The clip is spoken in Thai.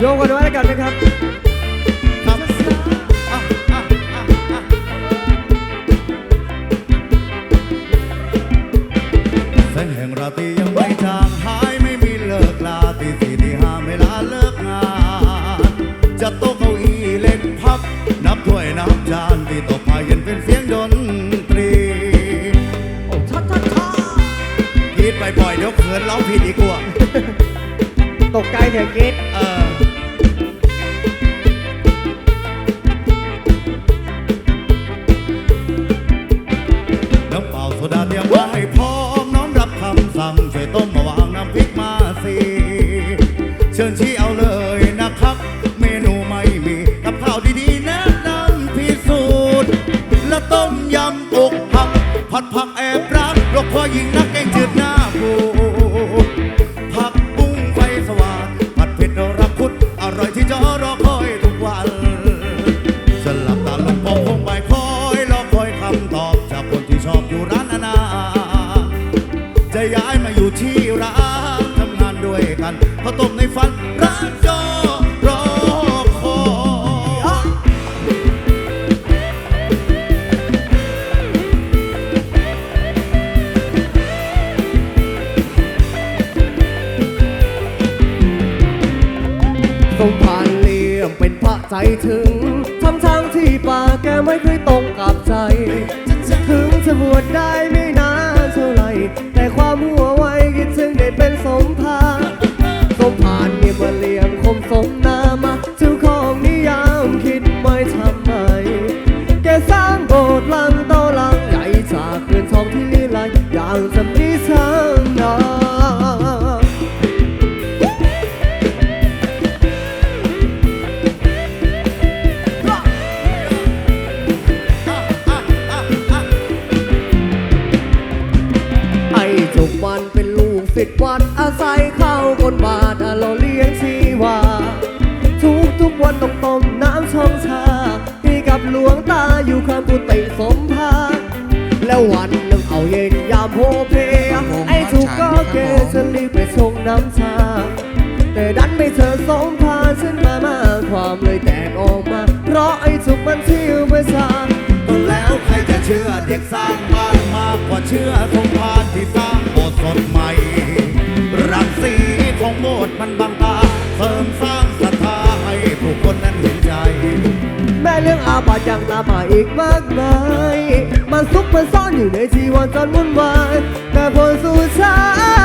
โยกกันไว้แล้วกันนะครับครับอะอะอะอะแสงแห่งราตรียังไม่จางหายไม่มีเลิกลาตีสี่ตีห้าเวลาเลิกงาน จะโต๊ะเก้าอี้เล่นพับ นับถ้วยนับจานตีตกพายเห็นเป็นเสียงดนตรีโอ้ทัดทัดทัดกรีดบ่อยๆเดี๋ยวเขินร้องผิดอีกกว่าตกใจเถอะกิดเออ วยต้มมาวางน้ำพริกมาสิเชิญชี้เอาเลยนะครับ เมนูไม่มีกับข้าวดีๆแนะนำพิสูจน์และต้มยำอกหักผัดผักแอบรักลูกพอยิงนะ ย้ายมาอยู่ที่ร้านทำงานด้วยกันเข้าวต้มในฝันร้านจอรอคอยทรงผ่านเลี่ยมเป็นพระใจถึงทำทางที่ป่าแกไม่เคยตรงกับใจ ถึงจะบวชได้ แจุกมันเป็นลูกศิษย์วัดอาศัยข้าบนบาทเราเลี้ยงชีวา ทุกทุกวันต้องต้มน้ำช่องชาให้กับหลวงตาอยู่ข้างกุฏิสมภาแล้ววันหนึ่งเอาเย็นยามโพเพไอ้จุกก็เกจะรีบไปชงน้ำชา แต่ดันไม่เจอสมภาฉันมามาความเลยแตกออกมา เพราะไอ้จุกมันเที่ยวประชาแล้วใครจะเชื่อเด็กสร้างบ้านมากกว่าเชื่อสงพา ชน์มันบังตา เสริมสร้างศรัทธาให้ผู้คนนั้นเห็นใจ แม่เรื่องอาบัติยังตามมาอีกมากมายมันซุกมันซ่อนอยู่ในชีวันจนวุ่นวายแต่ผลสุดท้าย